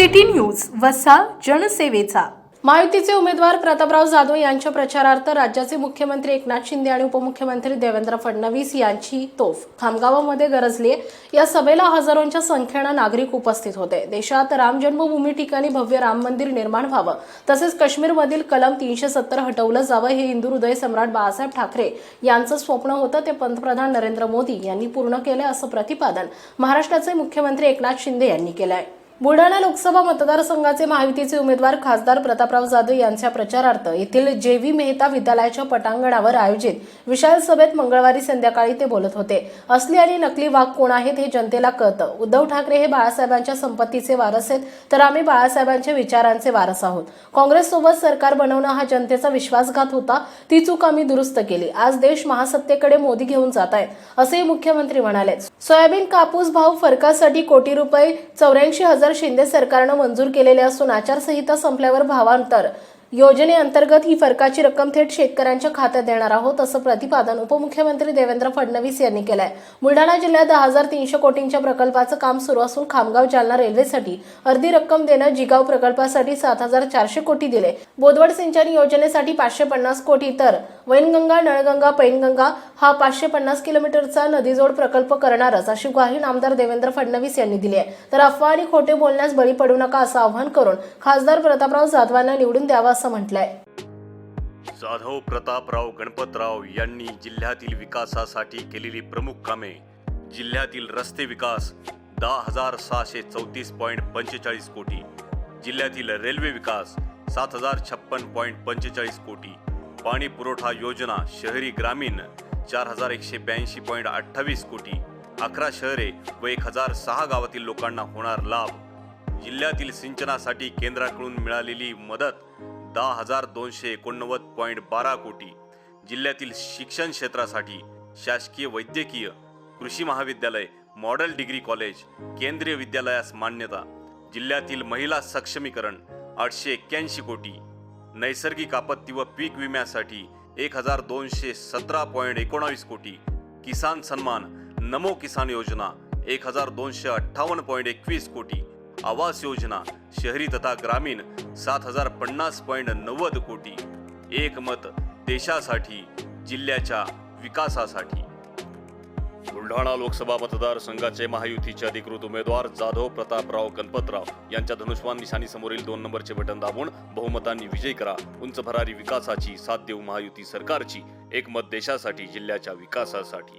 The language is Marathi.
सिटी न्यूज वसा जनसेवेचा. महायुतीचे उमेदवार प्रतापराव जाधव यांच्या प्रचारार्थ राज्याचे मुख्यमंत्री एकनाथ शिंदे आणि उपमुख्यमंत्री देवेंद्र फडणवीस यांची तोफ. खामगावामध्ये गरजली या सभेला हजारोंच्या संख्येनं नागरिक उपस्थित होते. देशात राम जन्मभूमी ठिकाणी भव्य राम मंदिर निर्माण व्हावं. तसेच काश्मीरमधील कलम तीनशे सत्तर हटवलं जावं हे हिंदू हृदय सम्राट बाळासाहेब ठाकरे यांचं स्वप्न होतं ते पंतप्रधान नरेंद्र मोदी यांनी पूर्ण केलं असं प्रतिपादन महाराष्ट्राचे मुख्यमंत्री एकनाथ शिंदे यांनी केलं आहे बुलढाणा लोकसभा मतदारसंघाचे महायुतीचे उमेदवार खासदार प्रतापराव जाधव यांच्या प्रचारार्थ येथील जे व्ही मेहता विद्यालयाच्या पटांगणावर आयोजित विशाल सभेत मंगळवारी संध्याकाळी ते बोलत होते. असली आणि नकली वाघ कोण आहेत हे जनतेला कळतं. उद्धव ठाकरे हे बाळासाहेबांच्या संपत्तीचे वारस आहेत तर आम्ही बाळासाहेबांच्या विचारांचे वारस आहोत. काँग्रेससोबत सरकार बनवणं हा जनतेचा विश्वासघात होता ती चूक आम्ही दुरुस्त केली. आज देश महासत्तेकडे मोदी घेऊन जात आहेत असेही मुख्यमंत्री म्हणाले. सोयाबीन कापूस भाव फरकासाठी कोटी रुपये चौऱ्याऐंशी हजार शिंदे सरकारनं मंजूर केलेले असून आचारसंहिता संपल्यावर भावांतर योजनेअंतर्गत ही फरकाची रक्कम थेट शेतकऱ्यांच्या खात्यात देणार आहोत असं प्रतिपादन उपमुख्यमंत्री देवेंद्र फडणवीस यांनी केलंय. बुलढाणा जिल्ह्यात दहा हजार तीनशे कोटींच्या प्रकल्पाचं काम सुरू असून खामगाव जालना रेल्वेसाठी अर्धी रक्कम देणं जिगाव प्रकल्पासाठी सात हजार चारशे कोटी दिले. बोदवड सिंचन योजनेसाठी पाचशे पन्नास कोटी तर वैनगंगा नळगंगा पैनगंगा हा पाचशे पन्नास किलोमीटरचा नदीजोड प्रकल्प करणारच अशी ग्वाही नामदार देवेंद्र फडणवीस यांनी दिली आहे. तर अफवा आणि खोटे बोलण्यास बळी पडू नका असं आवाहन करून खासदार प्रतापराव जाधवांना निवडून द्यावा असं म्हटलंय. जाधव प्रतापराव गणपतराव यांनी जिल्ह्यातील विकासासाठी केलेली प्रमुख कामे जिल्ह्यातील रस्ते विकास दहा हजार सहाशे चौतीस पॉईंट पंचेचाळीस कोटी जिल्ह्यातील रेल्वे विकास सात हजार छप्पन पॉईंट पंचेचाळीस कोटी पाणी पुरवठा योजना शहरी ग्रामीण चार हजार एकशे ब्याऐंशी पॉईंट अठ्ठावीस कोटी अकरा शहरे व एक हजार सहा गावातील लोकांना होणार लाभ. जिल्ह्यातील सिंचनासाठी केंद्राकडून मिळालेली मदत दहा हजार दोनशे एकोणनव्वद पॉईंट बारा कोटी. जिल्ह्यातील शिक्षण क्षेत्रासाठी शासकीय वैद्यकीय कृषी महाविद्यालय मॉडेल डिग्री कॉलेज केंद्रीय विद्यालयास मान्यता. जिल्ह्यातील महिला सक्षमीकरण आठशे एक्क्याऐंशी कोटी. नैसर्गिक आपत्ती व पीक विम्यासाठी एक हजार दोनशे सतरा पॉईंट एकोणावीस कोटी. किसान सन्मान नमो किसान योजना एक हजार दोनशे अठ्ठावन्न पॉईंट एकवीस कोटी. आवास योजना शहरी तथा ग्रामीण सात हजार पन्नास पॉईंट नव्वद कोटी. एक मत देशासाठी जिल्ह्याच्या विकासासाठी. बुलढाणा लोकसभा मतदारसंघाचे महायुतीचे अधिकृत उमेदवार जाधव प्रतापराव गणपतराव यांच्या धनुष्वान निशाणी समोरील दोन नंबरचे बटन दाबून बहुमतांनी विजय करा. उंच भरारी विकासाची साथ देऊ महायुती सरकारची. एक मत देशासाठी जिल्ह्याच्या विकासासाठी.